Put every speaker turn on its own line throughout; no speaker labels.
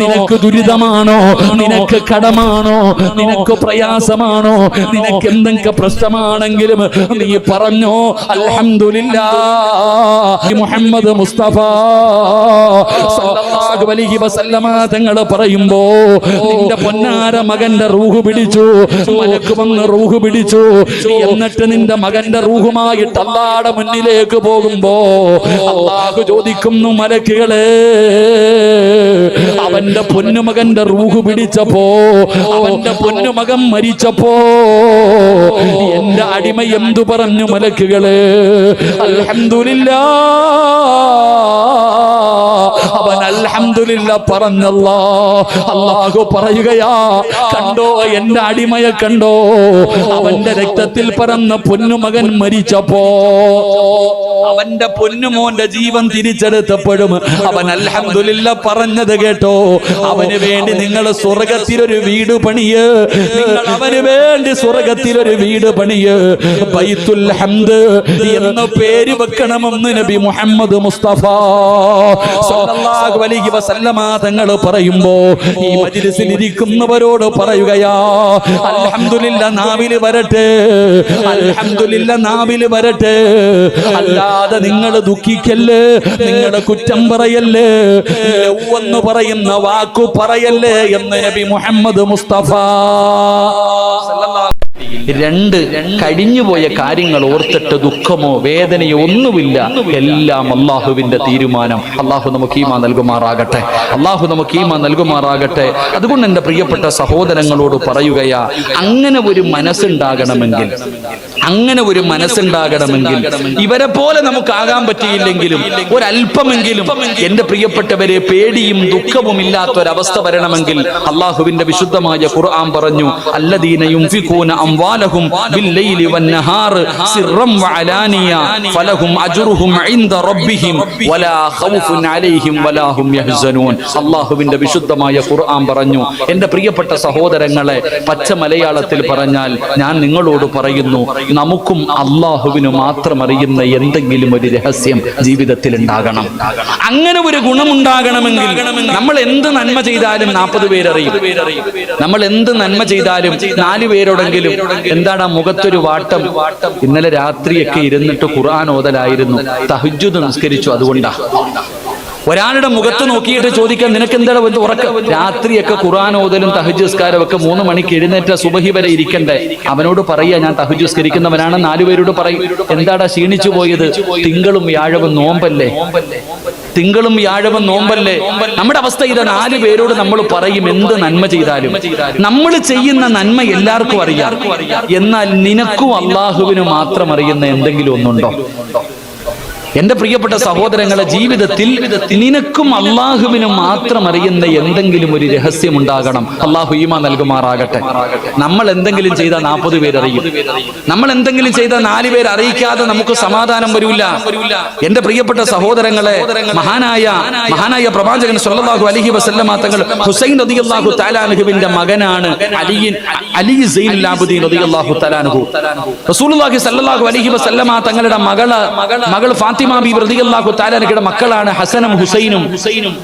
നിനക്ക് ദുരിതമാണോ? നിനക്ക് കടമാണോ? നിനക്ക് പ്രയാസമാണോ? നിനക്ക് എന്തൊക്കെ പ്രശ്നമാണെങ്കിലും നീ പറഞ്ഞോ അൽഹംദുലില്ലാ മുഹമ്മദ് മുസ്തഫ തങ്ങൾ പറയുമ്പോ നിന്റെ പൊന്നാര മകന്റെ റൂഹ് പിടിച്ചു മലക്ക് വന്ന് റൂഹ് പിടിച്ചു. എന്നിട്ട് നിന്റെ മകന്റെ റൂഹുമായിട്ട് അള്ളാടെ മുന്നിലേക്ക് പോകുമ്പോ അള്ളാഹു ചോദിക്കുന്നു മലക്കുകളെ അവന്റെ പൊന്നുമകന്റെ റൂഹ് പിടിച്ചപ്പോ അവന്റെ പൊന്നുമകൻ മരിച്ചപ്പോ എന്റെ അടിമ എന്തു പറഞ്ഞു മലക്കുകൾ? അവൻ അൽഹംദുലില്ല പറഞ്ഞല്ലോ. അള്ളാഹു പറയുകയാ കണ്ടോ എന്റെ അടിമയെ കണ്ടോ? അവന്റെ രക്തത്തിൽ പറന്ന പൊന്നുമകൻ മരിച്ചപ്പോ അവന്റെ പൊന്നുമോന്റെ ജീവൻ തിരിച്ചെടുത്തപ്പോഴും അവൻ അൽഹംദുലില്ല പറഞ്ഞത് കേട്ടോ. അവന് വേണ്ടി നിങ്ങൾ സ്വർഗത്തിലൊരു വീട് പണിയ്. നിങ്ങൾ അവന് വേണ്ടി സ്വർഗത്തിലൊരു വീട് പണിയ്. ബൈത്തുൽ ഹംദ് എന്ന പേര് വെക്കണമെന്ന് നബി മുഹമ്മദ് മുസ്തഫ സല്ലല്ലാഹു അലൈഹി തങ്ങൾ പറയുമ്പോ ഈ മജ്ലിസിൽ ഇരിക്കുന്നവരോട് പറയുകയാ അൽഹംദുലില്ല നാവിൽ വരട്ടെ അൽഹംദുലില്ല നാവിൽ വരട്ടെ അല്ലാതെ നിങ്ങൾ ദുഃഖിക്കല്ലേ നിങ്ങളുടെ കുറ്റം പറയല്ലേ എന്ന് പറയുന്ന വാക്കു പറയല്ലേ എന്ന് നബി മുഹമ്മദ് മുസ്തഫ. രണ്ട് കഴിഞ്ഞുപോയ കാര്യങ്ങൾ ഓർത്തിട്ട് ദുഃഖമോ വേദനയോ ഒന്നുമില്ല. എല്ലാം അള്ളാഹുവിന്റെ തീരുമാനം. അള്ളാഹു നമുക്ക് ഈമ നൽകുമാറാകട്ടെ. അള്ളാഹു നമുക്ക് ഈമ നൽകുമാറാകട്ടെ. അതുകൊണ്ട് എന്റെ പ്രിയപ്പെട്ട സഹോദരങ്ങളോട് പറയുകയാ അങ്ങനെ ഒരു മനസ്സുണ്ടാകണമെങ്കിൽ അങ്ങനെ ഒരു മനസ്സുണ്ടാകണമെങ്കിൽ ഇവരെ പോലെ നമുക്കാകാൻ പറ്റിയില്ലെങ്കിലും ഒരല്പമെങ്കിലും എന്റെ പ്രിയപ്പെട്ടവരെ പേടിയും ദുഃഖവും ഇല്ലാത്ത ഒരവസ്ഥ വരണമെങ്കിൽ അള്ളാഹുവിന്റെ വിശുദ്ധമായ ഖുർആൻ പറഞ്ഞു അല്ലദീനയും അംവാലഹും ബില്ലൈലി വന്നഹാർ സിർറം വഅലാനിയ ഫലഹും അജ്റുഹും ഇൻദ റബ്ബിഹിം വലാ ഖൗഫുൻ അലൈഹിം വലാ ഹും യഹ്സനൂൻ വിശുദ്ധമായ ഖുർആൻ പറഞ്ഞു. എന്റെ പ്രിയപ്പെട്ട സഹോദരങ്ങളെ പച്ച മലയാളത്തിൽ പറഞ്ഞാൽ ഞാൻ നിങ്ങളോട് പറയുന്നു നമുക്കും അള്ളാഹുവിനു മാത്രം അറിയുന്ന എന്തെങ്കിലും ഒരു രഹസ്യം ജീവിതത്തിൽ ഉണ്ടാകണം. അങ്ങനെ ഒരു ഗുണമുണ്ടാകണമെങ്കിൽ നമ്മൾ എന്ത് നന്മ ചെയ്താലും നാൽപ്പത് പേരറിയും. നമ്മൾ എന്ത് നന്മ ചെയ്താലും നാല് പേരോടെങ്കിലും എന്താണ് ആ മുഖത്തൊരു വാട്ടം? ഇന്നലെ രാത്രിയൊക്കെ ഇരുന്നിട്ട് ഖുർആൻ ഓതലായിരുന്നു. തഹജ്ജുദ് നിസ്കരിച്ചു. അതുകൊണ്ടാ? ഒരാളുടെ മുഖത്ത് നോക്കിയിട്ട് ചോദിക്കാൻ നിനക്ക് എന്താണ് ഉറക്കം? രാത്രിയൊക്കെ ഖുർആൻ ഓതലും തഹജുസ്കാരം ഒക്കെ മൂന്ന് മണിക്ക് എഴുന്നേറ്റ സുബഹി വരെ ഇരിക്കണ്ടേ? അവനോട് പറയുക ഞാൻ തഹജുസ്കരിക്കുന്നവനാണ് നാലുപേരോട് പറയും. എന്താടാ ക്ഷീണിച്ചു പോയത്? തിങ്കളും വ്യാഴവും നോമ്പല്ലേ? തിങ്കളും വ്യാഴവും നോമ്പല്ലേ? നമ്മുടെ അവസ്ഥ ഇത് നാല് പേരോട് നമ്മൾ പറയും എന്ത് നന്മ ചെയ്താലും? നമ്മൾ ചെയ്യുന്ന നന്മ എല്ലാവർക്കും അറിയാം. എന്നാൽ നിനക്കും അള്ളാഹുവിനും മാത്രം അറിയുന്ന എന്തെങ്കിലും ഒന്നുണ്ടോ? എന്റെ പ്രിയപ്പെട്ട സഹോദരങ്ങളെ ജീവിതത്തിൽ നിനക്കും അള്ളാഹുവിനും മാത്രം അറിയുന്ന എന്തെങ്കിലും ഒരു രഹസ്യം ഉണ്ടാകണം അള്ളാഹു ഈമ നൽകുമാറാകട്ടെ. നമ്മൾ എന്തെങ്കിലും ചെയ്താൽ നാൽപ്പത് പേര് അറിയും നമ്മൾ എന്തെങ്കിലും ചെയ്താൽ നാല് പേര് അറിയിക്കാതെ നമുക്ക് സമാധാനം വരില്ല. എന്റെ പ്രിയപ്പെട്ട സഹോദരങ്ങളെ മഹാനായ മഹാനായ പ്രവാചകൻ സല്ലല്ലാഹു അലൈഹി വസല്ലമ തങ്ങൾ ഹുസൈൻ റളിയല്ലാഹു തആലാനുഹുവിന്റെ മകനാണ് അലിയിൻ അലി സൈനുൽ ആബിദീൻ റളിയല്ലാഹു തആലാനുഹു റസൂലുള്ളാഹി സല്ലല്ലാഹു അലൈഹി വസല്ലമ തങ്ങളുടെ മകൾ മകൾ ഫാത്തിമ ബി റളിയല്ലാഹു തആലാനുഹയുടെ മക്കളാണ് ഹസനും ഹുസൈനും.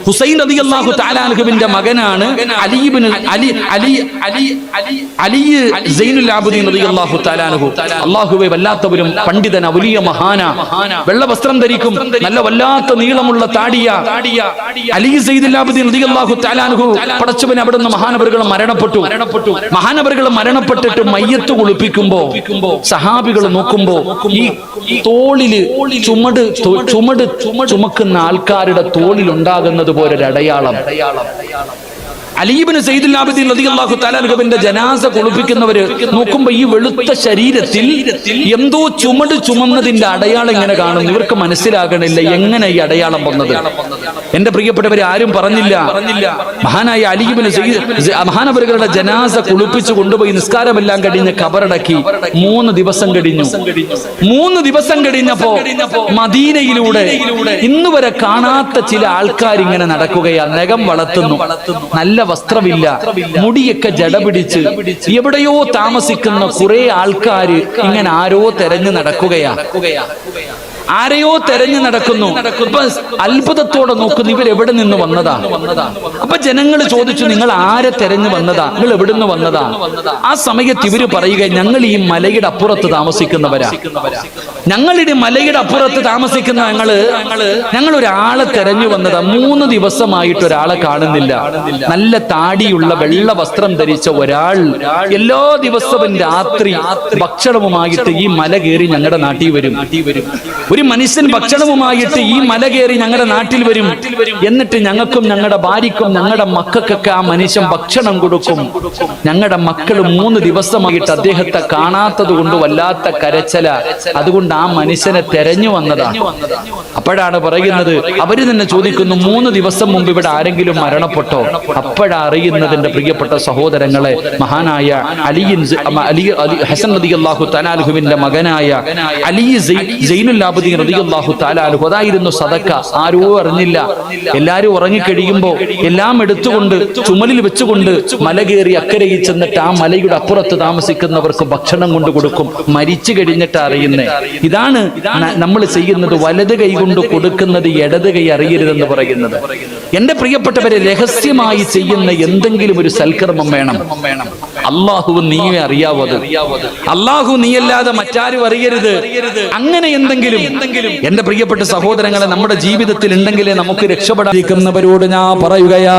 ഹുസൈൻ റളിയല്ലാഹു തആലാനുഹുവിന്റെ മകനാണ് അലി ഇബ്നു അലി അലി അലി അലി സൈനുൽ ആബിദീൻ റളിയല്ലാഹു തആലാനുഹു അല്ലാഹുവേ വല്ലാത്തവരും പണ്ഡിതൻ വലിയ മഹാന. വെള്ള വസ്ത്രം ധരിക്കും നല്ല വല്ലാത്ത നീളമുള്ള താടിയ. അലി സൈദുൽ ആബിദീൻ റളിയല്ലാഹു തആലാനുഹു പടച്ചവൻ അവിടുന്ന് മഹാനവറുകൾ മരണപ്പെട്ടു. മഹാനവറുകൾ മരണപ്പെട്ടിട്ട് മയ്യത്ത് കുളിപ്പിക്കുമ്പോ സഹാബികൾ നോക്കുമ്പോ ഈ തോളിൽ ചുമട് തു- ചുമട് ചുമക്കുന്ന ആൾക്കാരുടെ തോളിൽ ഉണ്ടാകുന്നത് പോലെ ഒരു അടയാളം അലീബിന് തആലാനുവിന്റെ ജനാസ കുളിപ്പിക്കുന്നവര് നോക്കുമ്പോ ഈ വെളുത്ത ശരീരത്തിൽ എന്തോ ചുമട് ചുമന്നതിന്റെ അടയാളം ഇങ്ങനെ കാണുന്നു. ഇവർക്ക് മനസ്സിലാകണില്ല എങ്ങനെ ഈ അടയാളം വന്നത്. എന്റെ പ്രിയപ്പെട്ടവർ ആരും പറഞ്ഞില്ല. മഹാനായ അലീബിന് മഹാനവരുകളുടെ ജനാസ കുളിപ്പിച്ചു കൊണ്ടുപോയി നിസ്കാരമെല്ലാം കഴിഞ്ഞ് കബറടക്കി മൂന്ന് ദിവസം കഴിഞ്ഞു. മൂന്ന് ദിവസം കഴിഞ്ഞപ്പോ മദീനയിലൂടെ ഇന്നുവരെ കാണാത്ത ചില ആൾക്കാർ ഇങ്ങനെ നടക്കുകയാ നഖം വളർത്തുന്നു. നല്ല വസ്ത്രമില്ല. മുടിയൊക്കെ ജടപിടിച്ച് എവിടെയോ താമസിക്കുന്ന കുറെ ആൾക്കാര് ഇങ്ങനെ ആരോ തെരഞ്ഞു നടക്കുകയാ. ആരെയോ തെരഞ്ഞു നടക്കുന്നു. അത്ഭുതത്തോടെ നോക്കുന്നു ഇവർ എവിടെ നിന്ന് വന്നതാ? അപ്പൊ ജനങ്ങൾ ചോദിച്ചു നിങ്ങൾ ആരെ തെരഞ്ഞു വന്നതാ? നിങ്ങൾ എവിടെ നിന്ന് വന്നതാ? ആ സമയത്ത് ഇവർ പറയുക ഞങ്ങൾ ഈ മലയുടെ അപ്പുറത്ത് താമസിക്കുന്നവരാ. ഞങ്ങളുടെ മലയുടെ അപ്പുറത്ത് താമസിക്കുന്ന ഞങ്ങൾ ഞങ്ങൾ ഒരാളെ തെരഞ്ഞു വന്നതാ. മൂന്ന് ദിവസമായിട്ട് ഒരാളെ കാണുന്നില്ല. നല്ല താടിയുള്ള വെള്ള വസ്ത്രം ധരിച്ച ഒരാൾ എല്ലാ ദിവസവും രാത്രി ഭക്ഷണവുമായിട്ട് ഈ മല കയറി ഞങ്ങളുടെ നാട്ടിൽ വരും. ഒരു മനുഷ്യൻ ഭക്ഷണവുമായിട്ട് ഈ മല കയറി ഞങ്ങളുടെ നാട്ടിൽ വരും. എന്നിട്ട് ഞങ്ങൾക്കും ഞങ്ങളുടെ ഭാര്യക്കും ഞങ്ങളുടെ മക്കൾക്കൊക്കെ ആ മനുഷ്യൻ ഭക്ഷണം കൊടുക്കും. ഞങ്ങളുടെ മക്കൾ മൂന്ന് ദിവസമായിട്ട് അദ്ദേഹത്തെ കാണാത്തത് കൊണ്ട് വല്ലാത്ത കരച്ചല. അതുകൊണ്ട് ആ മനുഷ്യനെ തെരഞ്ഞു വന്നതാണ് അപ്പോഴാണ് പറയുന്നത് അവർ തന്നെ ചോദിക്കുന്നു മൂന്ന് ദിവസം മുമ്പ് ഇവിടെ ആരെങ്കിലും മരണപ്പെട്ടോ? അപ്പോഴാ അറിയുന്നതിന്റെ പ്രിയപ്പെട്ട സഹോദരങ്ങളെ മഹാനായ അലിയിൻ അലി ഹസൻ അലി അള്ളാഹു തനാൽഹുവിന്റെ മകനായ അലി ജൈനുല്ലാബുദ്ദീൻ അതായിരുന്നു സദക്ക. ആരോ അറിഞ്ഞില്ല. എല്ലാരും ഉറങ്ങിക്കഴിയുമ്പോ എല്ലാം എടുത്തുകൊണ്ട് ചുമലിൽ വെച്ചുകൊണ്ട് മല കയറി അക്കരയിൽ ചെന്നിട്ട് ആ മലയുടെ അപ്പുറത്ത് താമസിക്കുന്നവർക്ക് ഭക്ഷണം കൊണ്ട് കൊടുക്കും. മരിച്ചു കഴിഞ്ഞിട്ട് അറിയുന്നേ. ഇതാണ് നമ്മൾ ചെയ്യുന്നത് വലത് കൈ കൊണ്ട് കൊടുക്കുന്നത് ഇടത് കൈ അറിയരുതെന്ന് പറയുന്നത്. എന്റെ പ്രിയപ്പെട്ടവരെ രഹസ്യമായി ചെയ്യുന്ന എന്തെങ്കിലും ഒരു സൽക്കർമ്മം വേണം. അള്ളാഹു നീയെ അറിയാവത്. അള്ളാഹു നീയല്ലാതെ മറ്റാരും അറിയരുത്. അങ്ങനെ എന്തെങ്കിലും എന്റെ പ്രിയപ്പെട്ട സഹോദരങ്ങളെ നമ്മുടെ ജീവിതത്തിൽ ഉണ്ടെങ്കിലേ നമുക്ക് രക്ഷപ്പെടാതിരിക്കുന്നവരോട് ഞാൻ പറയുകയാ.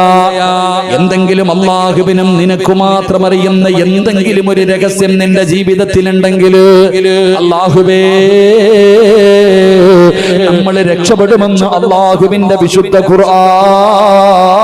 എന്തെങ്കിലും അള്ളാഹുവിനും നിനക്ക് മാത്രം അറിയുന്ന എന്തെങ്കിലും ഒരു രഹസ്യം നിന്റെ ജീവിതത്തിൽ ഉണ്ടെങ്കിൽ അള്ളാഹുവേ നമ്മൾ രക്ഷപ്പെടുമെന്ന് അള്ളാഹുവിന്റെ വിശുദ്ധ ഖുർആൻ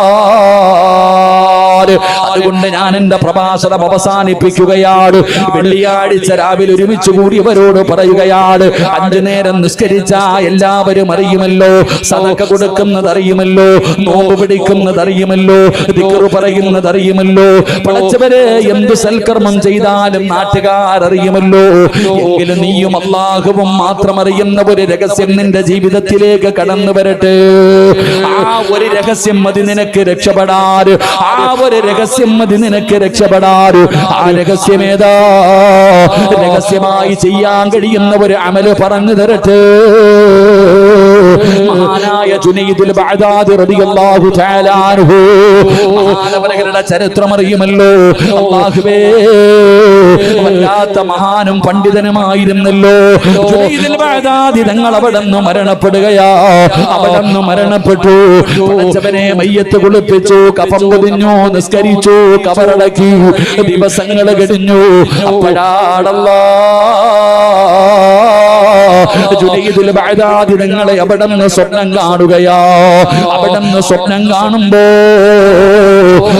അതുകൊണ്ട് ഞാൻ എന്റെ പ്രഭാഷണം അവസാനിപ്പിക്കുകയാണ്. വെള്ളിയാഴ്ച രാവിലെ ഒരുമിച്ച് കൂടിയവരോട് പറയുകയാണ് അഞ്ചു നേരം നിസ്കരിച്ച എല്ലാവരും അറിയുമല്ലോ സതക്ക കൊടുക്കുന്നത് അറിയുമല്ലോ നോമ്പ് പിടിക്കുന്നത് അറിയുമല്ലോ ദിക്റ് പറയുന്നത് അറിയുമല്ലോ പടച്ചവരെ എന്ത് സൽക്കർമ്മം ചെയ്താലും നാട്ടുകാർ അറിയുമല്ലോ. എങ്കിലും നീയും അള്ളാഹുവും മാത്രം അറിയുന്ന ഒരു രഹസ്യം നിന്റെ ജീവിതത്തിലേക്ക് കടന്നു വരട്ടെ. ആ ഒരു രഹസ്യം മതി നിനക്ക് രക്ഷപ്പെടാറ് ആ ഒരു രഹസ്യം മതി നിനക്ക് രക്ഷപ്പെടാറ്. ആ രഹസ്യമേതാ? രഹസ്യമായി ചെയ്യാൻ കഴിയുന്ന ഒരു അമൽ പറഞ്ഞു തരട്ടെ. മഹാനായ ജുനൈദുൽ ബഅദാദി റളിയല്ലാഹു തആല അൻഹു. മഹാനവരുടെ ചരിത്രം അറിയുമല്ലോ. അല്ലാഹുവേ വല്ലാത്ത മഹാനും പണ്ഡിതനുമായിരുന്നല്ലോ. ജുനൈദുൽ ബഅദാദി തങ്ങൾ അവിടെ നിന്ന് മരണപ്പെടുകയാ. അവിടെ നിന്ന് മരണപ്പെട്ടു. പടച്ചവനെ മയ്യത്ത് കുളിപ്പിച്ചു കഫം പൊതിഞ്ഞു നിസ്കരിച്ചു കബറടക്കി ദിവസങ്ങൾ കഴിഞ്ഞു അപ്പോഴാടല്ലാ ജുനൈദുൽ തങ്ങളെ അവിടെ നിന്ന് സ്വപ്നം കാണുകയാ. അവിടെ നിന്ന് സ്വപ്നം കാണുമ്പോ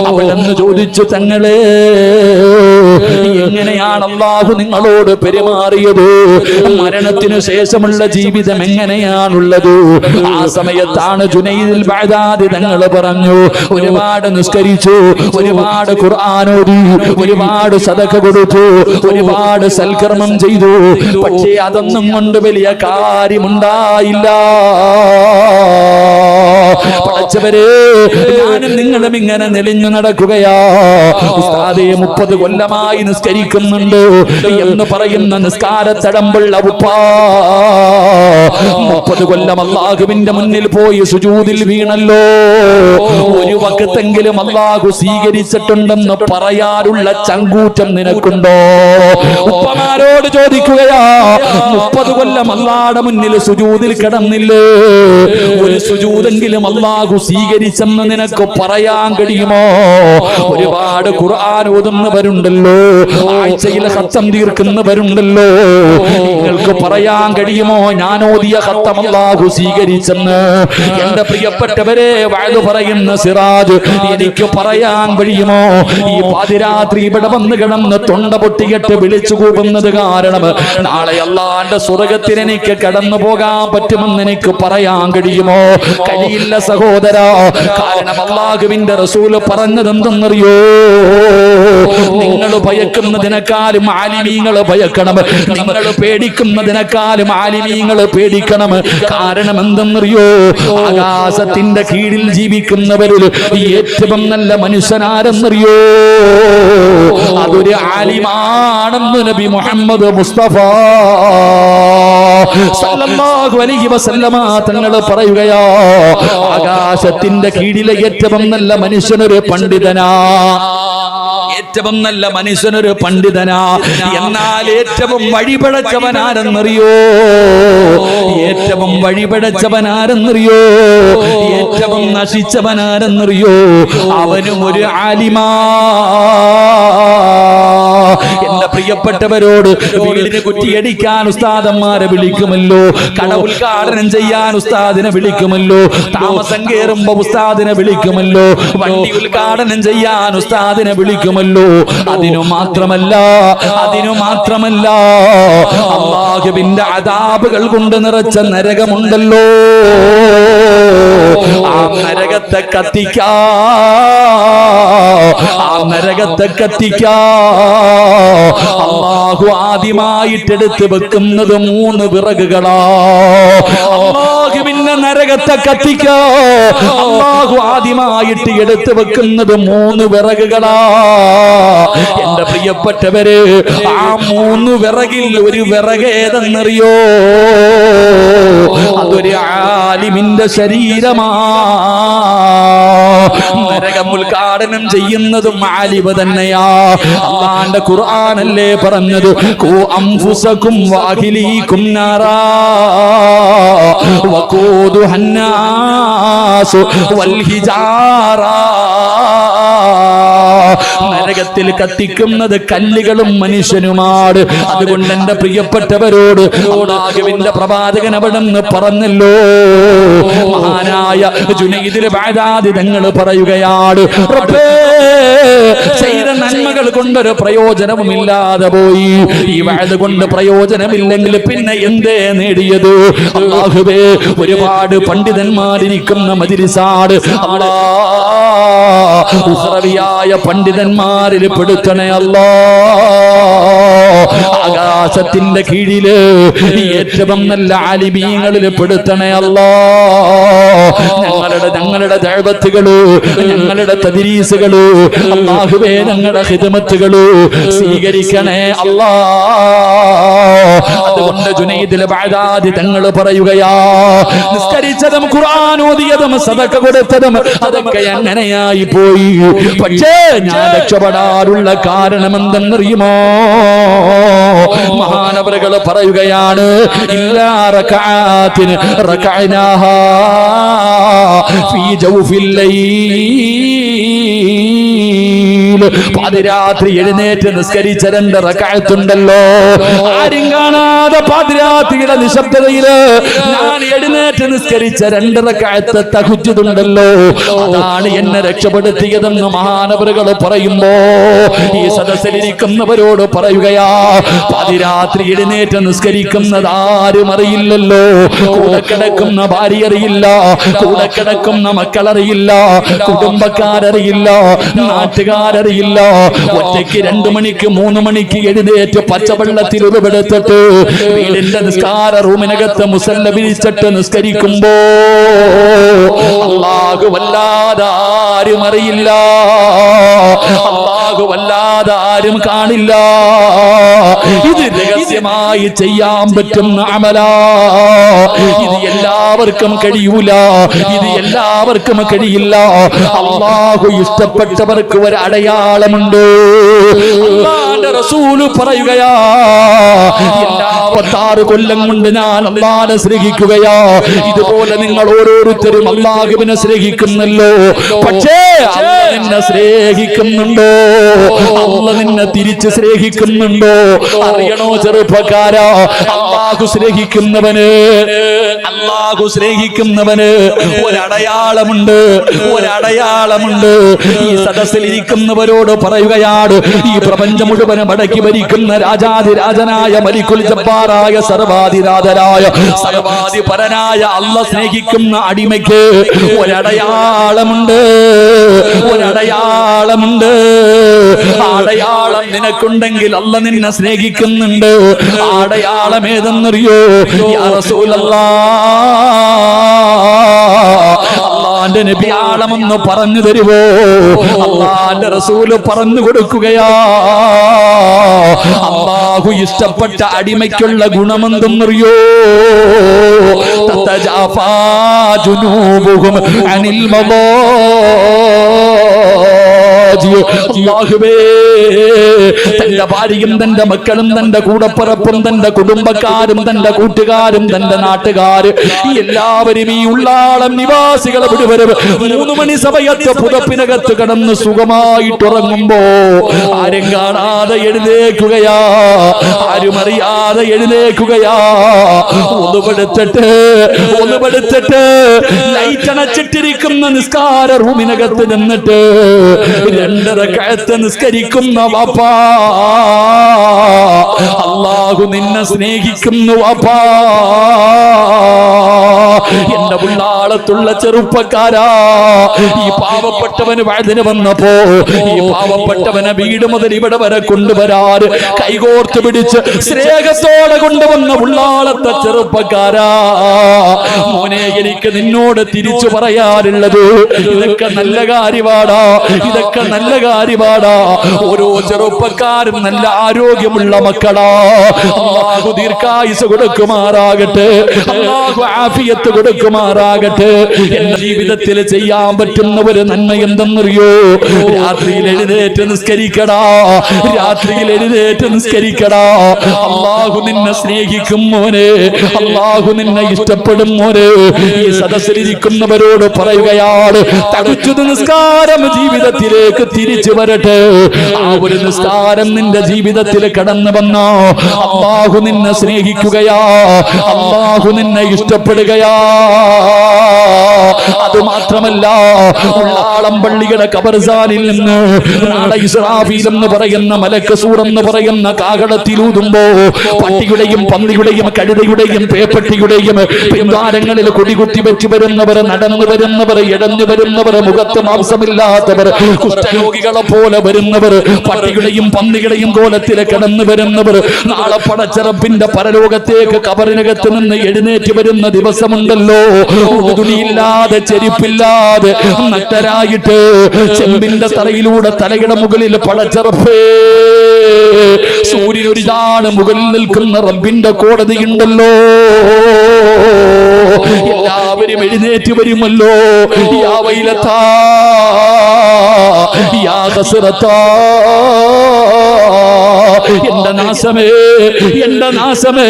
അവിടെ നിന്ന് ചോദിച്ചു തങ്ങളെ. എങ്ങനെയാണ് അള്ളാഹു നിങ്ങളോട് പെരുമാറിയത്? മരണത്തിനു ശേഷമുള്ള ജീവിതം എങ്ങനെയാണുള്ളത്? ആ സമയത്താണ് ജുനൈദിൽ ബഅദാദി തങ്ങൾ പറഞ്ഞു ഒരുപാട് നിസ്കരിച്ചു ഒരുപാട് ഖുർആാനോദി ഒരുപാട് സതക കൊടുത്തു ഒരുപാട് സൽക്കർമ്മം ചെയ്തു. പക്ഷേ അതൊന്നും കൊണ്ട് വലിയ കാര്യമുണ്ടായില്ല. പടച്ചവരെ ഞാനും നിങ്ങളും ഇങ്ങനെ നെളിഞ്ഞു നടക്കുകയാ. ഉസ്താദെ മുപ്പത് കൊല്ലമായി നിസ്കരിക്കുന്നുണ്ട്. എന്ന് പറയുന്ന നിസ്കാരത്തടമ്പുള്ള ഉപ്പാ. മുപ്പത് കൊല്ലം അള്ളാഹുവിന്റെ മുന്നിൽ പോയി സുജൂതിൽ വീണല്ലോ. ഒരു വക്കത്തെങ്കിലും അള്ളാഹു സ്വീകരിച്ചിട്ടുണ്ടെന്ന് പറയാനുള്ള ചങ്കൂറ്റം നിനക്കുണ്ടോ? ഉപ്പമാരോട് ചോദിക്കുകയാ മുപ്പത് കൊല്ലം അള്ളാടെ മുന്നിൽ സുജൂതിൽ കിടന്നില്ലേ? ഒരു സുജൂതെങ്കിലും അള്ളാഹു സ്വീകരിച്ചെന്ന് നിനക്ക് പറയാൻ കഴിയുമോ? ഒരുപാട് ഖുർആൻ ഓതുന്നവരുണ്ടല്ലോ. ആഴ്ചയിൽ ഹത്തം തീർക്കുന്നവരുണ്ടല്ലോ. നിങ്ങൾക്ക് പറയാൻ കഴിയുമോ? ഞാൻ ഓതിയ ഹത്തം അള്ളാഹു സ്വീകരിച്ചെന്ന്. എന്റെ പ്രിയപ്പെട്ടവരെ വയത് പറയുന്ന സിറാജ് എനിക്ക് പറയാൻ കഴിയുമോ? ഈ പാതിരാത്രി ഇവിടെ വന്ന് കിടന്ന് തൊണ്ട പൊട്ടിയിട്ട് വിളിച്ചു കൂവുന്നത് കാരണം നാളെ അള്ളാന്റെ സ്വർഗത്തിൽ എനിക്ക് കടന്നു പോകാൻ പറ്റുമെന്ന് എനിക്ക് പറയാൻ കഴിയുമോ? കഴിയില്ല സഹോദര കാരണം അള്ളാഹുവിന്റെ റസൂൽ പറഞ്ഞത് എന്തെന്നറിയോ നിങ്ങൾ ഭയക്കുന്നതിനേക്കാളും ആലിമീങ്ങൾ ഭയക്കണം. നിങ്ങൾ പേടിക്കുന്നതിനേക്കാളും ആലിമീങ്ങൾ പേടിക്കണം. കാരണം എന്തെന്നറിയോ ആകാശത്തിന്റെ കീഴിൽ ജീവിക്കുന്നവരിൽ ഏറ്റവും നല്ല മനുഷ്യനാരെന്നറിയോ? അതൊരു ആലിമാണെന്ന് നബി മുഹമ്മദ് മുസ്തഫ തങ്ങൾ പറയുകയോ ആകാശത്തിന്റെ കീഴിലെ ഏറ്റവും നല്ല മനുഷ്യനൊരു പണ്ഡിതനാ. ഏറ്റവും നല്ല മനുഷ്യനൊരു പണ്ഡിതനാ. എന്നാൽ ഏറ്റവും വഴിപഴച്ചവൻ ആരെന്നറിയോ ഏറ്റവും വഴിപഴച്ചവൻ ആരെന്നറിയോ ഏറ്റവും നശിച്ചവൻ ആരെന്നറിയോ അവനും ഒരു ആലിമാ. എന്റെ പ്രിയപ്പെട്ടവരോട് വീടിന് കുറ്റിയടിക്കാൻ ഉസ്താദന്മാരെ വിളിക്കുമല്ലോ. കട ഉദ്ഘാടനം ചെയ്യാൻ ഉസ്താദിനെ വിളിക്കുമല്ലോ. താമസം കയറുമ്പോ ഉസ്താദിനെ വിളിക്കുമല്ലോ. വണ്ടി ഉദ്ഘാടനം ചെയ്യാൻ ഉസ്താദിനെ വിളിക്കുമല്ലോ. അതിനു മാത്രമല്ല അതിനു മാത്രമല്ല അള്ളാഹുവിന്റെ അതാപുകൾ കൊണ്ട് നിറച്ച നരകമുണ്ടല്ലോ. ആ നരകത്തെ കത്തിക്കാ ആ നരകത്തെ കത്തിക്കാ. അള്ളാഹു ആദ്യമായിട്ടെടുത്ത് വെക്കുന്നത് മൂന്ന് വിറകുകളാ. അള്ളാഹുവിന്റെ നരകത്തെ കത്തിക്കോ. അള്ളാഹു ആദ്യമായിട്ട് എടുത്ത് വെക്കുന്നത് മൂന്ന് വിറകുകളാ. എന്റെ പ്രിയപ്പെട്ടവര് ആ മൂന്ന് വിറകിൽ ഒരു വിറകേതെന്നറിയോ? അതൊരു ആലിമിന്റെ ശരീരമാ. നരകം ഉദ്ഘാടനം ചെയ്യുന്നതും ആലിമ തന്നെയാ അള്ളാന്റെ ഖുർആനല്ലേ പറഞ്ഞത് കൂ അംഫുസക്കും വാഹിലീക്കും നാറാ وقودها الناس والحجارة നരകത്തിൽ കത്തിക്കുന്നത് കല്ലുകളും മനുഷ്യനുമാണ്. അതുകൊണ്ട് എന്റെ പ്രിയപ്പെട്ടവരോട് ഔലാഹുവിന്റെ പ്രവാചകൻ അവിടെ നിന്ന് പറഞ്ഞല്ലോ. മഹാനായ ജുനൈദിൽ ബാദാദി തങ്ങൾ പറയുകയാണ് ചെയ്ത നന്മകൾ കൊണ്ടൊരു പ്രയോജനവും ഇല്ലാതെ പോയി. ഈ വാഴ കൊണ്ട് പ്രയോജനമില്ലെങ്കിൽ പിന്നെ എന്തേ നേടിയത്? അള്ളാഹുവേ ഒരുപാട് പണ്ഡിതന്മാരിരിക്കുന്ന മതിരിസാട് ഉഹ്റവിയായ പണ്ഡിതന്മാരിൽ പെടുത്തണേ അല്ലോ. ആകാശത്തിന്റെ കീഴിൽ ഏറ്റവും നല്ല ആലിമീങ്ങളിൽ പെടുത്തണേ അല്ലോ. ഞങ്ങളുടെ ഞങ്ങളുടെ ദേവത്തുകൾ ഞങ്ങളുടെ തദിരീസുകൾ അള്ളാഹുവേ ഞങ്ങളുടെ ഹിതമത്തുകൾ സ്വീകരിക്കണേ അല്ലാ. അതുകൊണ്ട് ജുനൈദിലെ ബാദാദി തങ്ങൾ പറയുകയാ നിസ്കരിച്ചതും ഖുർആൻ ഓതിയതും സദക്ക കൊടുത്തതും അതൊക്കെ അങ്ങനെയായി പോയി. പക്ഷേ ഞാൻ രക്ഷപ്പെടാറുള്ള കാരണം എന്തെന്നറിയുമോ മഹാനവരകൾ പറയുകയാണ് ഇല്ലാ റകഅത്തിന് റകഅനാഹാ ഫീ ലൈൽ പാതിരാത്രി എഴുന്നേറ്റ് നിസ്കരിച്ച രണ്ട് റക്കായത്തുണ്ടല്ലോ. ആരും കാണാതെ പാതിരാത്രിയുടെ നിശബ്ദതയിൽ ഞാൻ എഴുന്നേറ്റ് നിസ്കരിച്ച രണ്ട് റക്കായത്ത് തഹജ്ജുദുണ്ടല്ലോ. അതാണ് എന്നെ രക്ഷപ്പെടുത്തിയതെന്ന് മഹാനവറുകൾ പറയുമ്പോ ഈ സദസ്സിലിരിക്കുന്നവരോട് പറയുകയാ പാതിരാത്രി എഴുന്നേറ്റ് നിസ്കരിക്കുന്നത് ആരും അറിയില്ലല്ലോ. കൂടെ കിടക്കുന്ന ഭാര്യ അറിയില്ല കൂടെ കിടക്കുന്ന മക്കളറിയില്ല കുടുംബക്കാരറിയില്ല നാട്ടുകാരറിയില്ല ഒറ്റയ്ക്ക് രണ്ടു മണിക്ക് മൂന്ന് മണിക്ക് എഴുന്നേറ്റ് പച്ചവെള്ളത്തിൽ ഉറവെടുത്തിട്ട് വീടിന്റെ നിസ്കാര റൂമിനകത്ത് മുസല്ല വിരിച്ചിട്ട് നിസ്കരിക്കുമ്പോ അള്ളാഹു വല്ലാതെ ആരും അറിയില്ല അള്ളാഹു വല്ലാതെ ആരും കാണില്ല ഇത് രഹസ്യമായി ചെയ്യാൻ പറ്റുന്ന അമലാ. ഇത് എല്ലാവർക്കും കഴിയൂല. ഇത് എല്ലാവർക്കും കഴിയില്ല. അള്ളാഹു ഇഷ്ടപ്പെട്ടവർക്ക് ഒരു അടയാളമുണ്ട്. റസൂൽ പറയുകയാ പത്താറ് കൊല്ലം കൊണ്ട് ഞാൻ അള്ളാനെ സ്നേഹിക്കുകയാ. ഇതുപോലെ നിങ്ങൾ ഓരോരുത്തരും അള്ളാഹുവിനെ സ്നേഹിക്കുന്നല്ലോ പക്ഷേ നിന്നെ സ്നേഹിക്കുന്നുണ്ടോ? അള്ള നിന്നെ തിരിച്ച് സ്നേഹിക്കുന്നുണ്ടോ? അറിയണോ അള്ളാഹു സ്നേഹിക്കുന്നവന് അള്ളാഹു സ്നേഹിക്കുന്നവന് ഒരടയാളമുണ്ട് ഒരടയാളമുണ്ട്. ഈ സദസ്സിൽ ഇരിക്കുന്നവരോട് പറയുകയാണ് ഈ പ്രപഞ്ചം മുഴുവനും മടക്കി ഭരിക്കുന്ന രാജാതിരാജനായ മലിക്കുൽ ജബ്ബാറായ സർവാധിരാജനായ സർവാധിപരനായ അല്ല സ്നേഹിക്കുന്ന അടിമയ്ക്ക് ഒരടയാളമുണ്ട് ഒരടയാളമുണ്ട്. അടയാളം നിനക്കുണ്ടെങ്കിൽ അല്ല നിന്നെ സ്നേഹിക്കുന്നുണ്ട്. അടയാളം ഏതെന്നറിയോ യാ റസൂലല്ലാ. അല്ലാ അള്ളാന്റെ നബിയാളമെന്ന് പറഞ്ഞു തരുവോ? അള്ളാന്റെ റസൂൽ പറഞ്ഞു കൊടുക്കുകയാ. അള്ളാഹു ഇഷ്ടപ്പെട്ട അടിമയ്ക്കുള്ള ഗുണമെന്തെന്നറിയോ? തത്തജാഫാ ജുനൂബുഹും അനിൽ മവാജി. അല്ലാഹുവേ തന്റെ ഭാര്യയും തന്റെ മക്കളും തന്റെ കൂടപ്പിറപ്പും തന്റെ കുടുംബക്കാരും തന്റെ കൂട്ടുകാരും തന്റെ നാട്ടുകാര് എല്ലാവരും ഈ ഉള്ളാളം നിവാസികളെ വിടുവരും മൂന്ന് മണി സമയത്ത് പുതപ്പിനകത്ത് കിടന്ന് സുഖമായിട്ടുറങ്ങുമ്പോ ആരും കാണാതെ എഴുന്നേക്കുകയാ ആരും അറിയാതെ എഴുന്നേക്കുകയാ ഒന്നുപെടുത്തിട്ട് ഒന്നുപെടുത്തിട്ട് ലൈറ്റ് അണച്ചിട്ടിരിക്കുന്ന നിസ്കാര റൂമിനകത്ത് നിന്നിട്ട് രണ്ടര റക്അത്ത് നിസ്കരിക്കുന്ന വാപ്പാ. അള്ളാഹു നിന്നെ സ്നേഹിക്കുന്നു വാപ്പാ. എന്റെ ഉള്ളാളത്തുള്ള ചെറുപ്പക്കാരാ. ഈ പാവപ്പെട്ടവന് വഴുതിന് വന്നപ്പോ ഈ പാവപ്പെട്ടവനെ വീട് മുതൽ ഇവിടെ വരെ കൊണ്ടുവരാറ് കൈകോർത്ത് പിടിച്ച് സ്നേഹത്തോടെ കൊണ്ടുവന്ന ഉള്ളാളത്തെ ചെറുപ്പക്കാരാ. മോനെ എനിക്ക് നിന്നോട് തിരിച്ചു പറയാറുള്ളത് ഇതൊക്കെ നല്ല കാര്യമാടാ ഇതൊക്കെ നല്ല കാര്യമാടാ. ഓരോ ചെറുപ്പക്കാരും നല്ല ആരോഗ്യമുള്ള മക്കളാ. അള്ളാഹു ദീർഘായുസ് കൊടുക്കുമാറാകട്ടെ അള്ളാഹു ആഫിയത്ത് കൊടുക്കുമാറാകട്ടെ. എന്റെ ജീവിതത്തിൽ ചെയ്യാൻ പറ്റുന്ന ഒരു നന്മ എന്തെന്നറിയോ? രാത്രിയിൽ എഴുന്നേറ്റ് നിസ്കരിക്കടാ. രാത്രിയിൽ എഴുന്നേറ്റ് നിസ്കരിക്കടാ. അള്ളാഹു നിന്നെ സ്നേഹിക്കും മോനെ. അള്ളാഹു നിന്നെ ഇഷ്ടപ്പെടും മോനെ. ഈ സദസ്സിലിരിക്കുന്നവരോട് പറയുകയാണ് തടിച്ചത് നിസ്കാരം ജീവിതത്തിലേക്ക് തിരിച്ചു വരട്ടെ. ആ ഒരു നിസ്കാരം നിന്റെ ജീവിതത്തിൽ കടന്നു വന്നോ? അള്ളാഹു നിന്നെ സ്നേഹിക്കുകയാ. അള്ളാഹു നിന്നെ ഇഷ്ടപ്പെടുകയാ. അത് മാത്രമല്ല ഉള്ളാളം പള്ളിയുടെ കബർസാനിൽ നിന്ന് നാളെ എന്ന് പറയുന്ന മലക്കസൂർ എന്ന് പറയുന്ന കാകടത്തിലൂതുമ്പോ പട്ടിയുടെയും പന്നിയുടെയും കഴുതയുടെയും പേപ്പട്ടിയുടെയും പിന്താരങ്ങളിൽ കൊടികുത്തി വെച്ച് വരുന്നവർ നടന്നു വരുന്നവർ ഇടഞ്ഞു വരുന്നവർ മുഖത്ത് മാംസമില്ലാത്തവർ കുഷ്ഠരോഗികളെ പോലെ വരുന്നവർ പട്ടിയുടെയും പന്നിയുടെയും കോലത്തിൽ കിടന്നു വരുന്നവർ നാളെ പടച്ചറപ്പിന്റെ പരലോകത്തേക്ക് കബറിനകത്ത് നിന്ന് എഴുന്നേറ്റ് വരുന്ന ദിവസമുണ്ടല്ലോ. ഉടുതുണിയില്ലാതെ ചെരുപ്പില്ലാതെ നട്ടരായിട്ട് ചെമ്പിന്റെ തലയിലൂടെ തലയുടെ മുകളിൽ പടച്ചറപ്പേ. സൂര്യൻ ഒരിതാണ് മുകളിൽ നിൽക്കുന്ന റബ്ബിന്റെ കോടതിയുണ്ടല്ലോ. എല്ലാവരും എഴുന്നേറ്റ് വരുമല്ലോ. യാ വൈലത്താ യാ ഹസ്രത്താ എന്റെ നാശമേ എന്റെ നാശമേ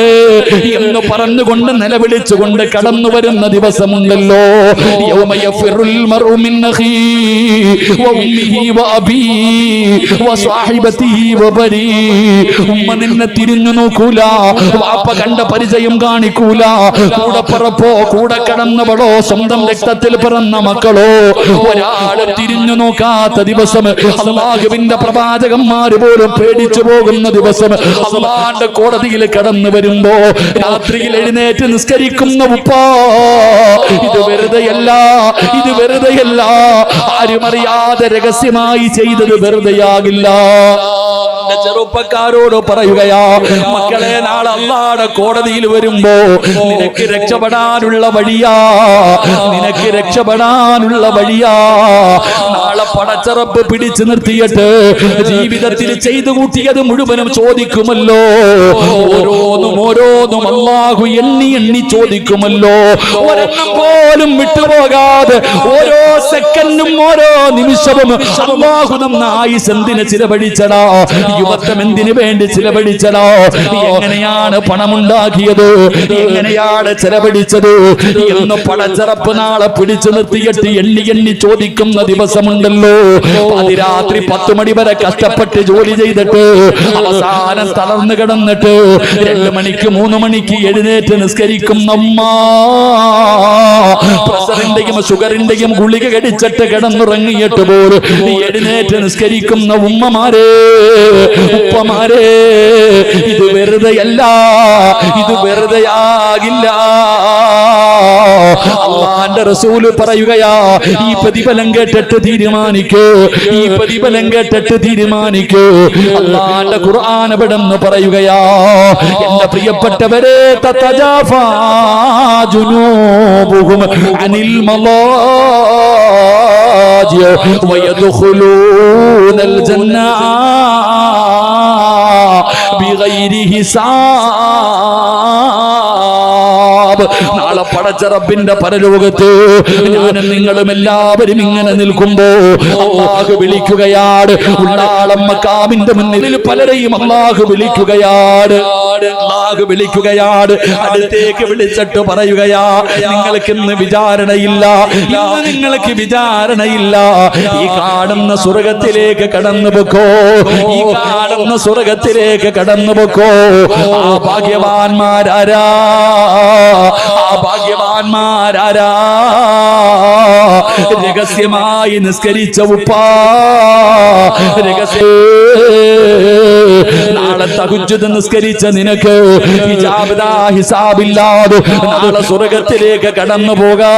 എന്ന് പറഞ്ഞുകൊണ്ട് നിലവിളിച്ചുകൊണ്ട് കടന്നു വരുന്ന ദിവസമുണ്ടല്ലോ. ഉമ്മ നിന്നെ തിരിഞ്ഞു നോക്കൂല വാപ്പ കണ്ട പരിചയം കാണിക്കൂല. കൂടെ പറപ്പോ കൂടെ കടന്നവളോ സ്വന്തം രക്തത്തിൽ പിറന്ന മക്കളോ. ഒരാളെ തിരിഞ്ഞു നോക്കാത്ത ദിവസം അള്ളാഹുവിന്റെ പ്രവാചകന്മാര് പോലും പേടിച്ചു പോകുന്ന ദിവസം അള്ളാന്റെ കോടതിയിൽ കടന്നു വരുമ്പോ രാത്രിയിൽ എഴുന്നേറ്റ് നിസ്കരിക്കുന്ന ഉപ്പാ ഇത് വെറുതെയല്ല ഇത് വെറുതെയല്ല. ആരും അറിയാതെ രഹസ്യമായി ചെയ്തത് വെറുതെയാകില്ല. എന്റെ ചെറുപ്പക്കാരോട് പറയുകയാ മക്കളെ നാളെ അള്ളാടെ കോടതിയിൽ വരുമ്പോ നിനക്ക് രക്ഷപ്പെടാനുള്ള വഴിയാ നിനക്ക് രക്ഷപ്പെടാനുള്ള വഴിയാ. നാളെ പടച്ചറപ്പ് പിടിച്ചു നിർത്തിയിട്ട് ജീവിതത്തിൽ ചെയ്തു കൂട്ടിയത് മുഴുവനും ചോദിക്കുമല്ലോ. ഓരോന്നും ഓരോന്നും അള്ളാഹു എണ്ണി എണ്ണി ചോദിക്കുമല്ലോ. ഒരെണ്ണം പോലും വിട്ടുപോകാതെ ഓരോ സെക്കൻഡും ഓരോ നിമിഷവും അള്ളാഹു നമ്മ ആയുസ് ചിലവഴിച്ചടാ? യുവത്വം എന്തിനു വേണ്ടി ചിലവഴിച്ചതോ? എങ്ങനെയാണ് പണമുണ്ടാക്കിയത്? എങ്ങനെയാണ് ചിലവഴിച്ചത്? എന്ന് പടച്ചറപ്പ് നാളെ പിടിച്ചു നിർത്തിയിട്ട് എണ്ണി എണ്ണി ചോദിക്കുന്ന ദിവസമുണ്ടല്ലോ. അതിരാത്രി പത്ത് മണി വരെ കഷ്ടപ്പെട്ട് ജോലി ചെയ്തിട്ട് അവസാനം തളർന്നു കിടന്നിട്ട് രണ്ടു മണിക്ക് മൂന്ന് മണിക്ക് എഴുന്നേറ്റ് നിസ്കരിക്കുന്ന ഉമ്മ പ്രഷറിന്റെയും ഷുഗറിന്റെയും ഗുളിക കടിച്ചിട്ട് കിടന്നുറങ്ങിയിട്ട് പോലും എഴുന്നേറ്റ് നിസ്കരിക്കുന്ന ഉമ്മമാരെ. ഉപ്പമാരെ ഇത് വെറുതെയല്ല ഇത് വെറുതെയാകില്ല അള്ളാന്റെ റസൂല് പറയുകയാ ഈ പ്രതിഫലം കേട്ടിട്ട് തീരുമാനിക്കൂ ഈ പ്രതിഫലം കേട്ടിട്ട് തീരുമാനിക്കൂ അള്ളാന്റെ ഖുർആൻ എവിടെന്ന് പറയുകയാ എന്റെ പ്രിയപ്പെട്ടവരെ തതജാഫാ ജുനൂബുഹും അനിൽ മലാജി ويدخلون বিগাইরি হিসাব കർത്താവ് നാളെ പടച്ച റബ്ബിന്റെ പരലോകത്ത് ഞാനും നിങ്ങളും എല്ലാവരും ഇങ്ങനെ നിൽക്കുമ്പോ അള്ളാഹു വിളിക്കുകയാണ്. ഉള്ളാളമ്മ മക്കാമിന്റെ മുന്നിൽ പലരെയും അള്ളാഹു വിളിക്കുകയാണ്. അള്ളാഹു വിളിക്കുകയാണ്. അടുത്തേക്ക് വിളിച്ചിട്ട് പറയുകയാ നിങ്ങൾക്ക് ഇന്ന് വിചാരണയില്ല നിങ്ങൾക്ക് വിചാരണയില്ല. ഈ കാണുന്ന സ്വർഗത്തിലേക്ക് കടന്നു പൊക്കോ. ഈ കാണുന്ന സ്വർഗത്തിലേക്ക് കടന്നു പൊക്കോ. ആ ഭാഗ്യവാന്മാരാരാ. ആ ഭാഗ്യവാന്മാരാരാ രഹസ്യമായി നിസ്കരിച്ച ഉപ്പാ. രഹസ്യ. നാളെ തകുജത് നിസ്കരിച്ച നിനക്ക് ഹിസാബില്ലാതെ നാളെ സ്വർഗത്തിലേക്ക് കടന്നു പോകാ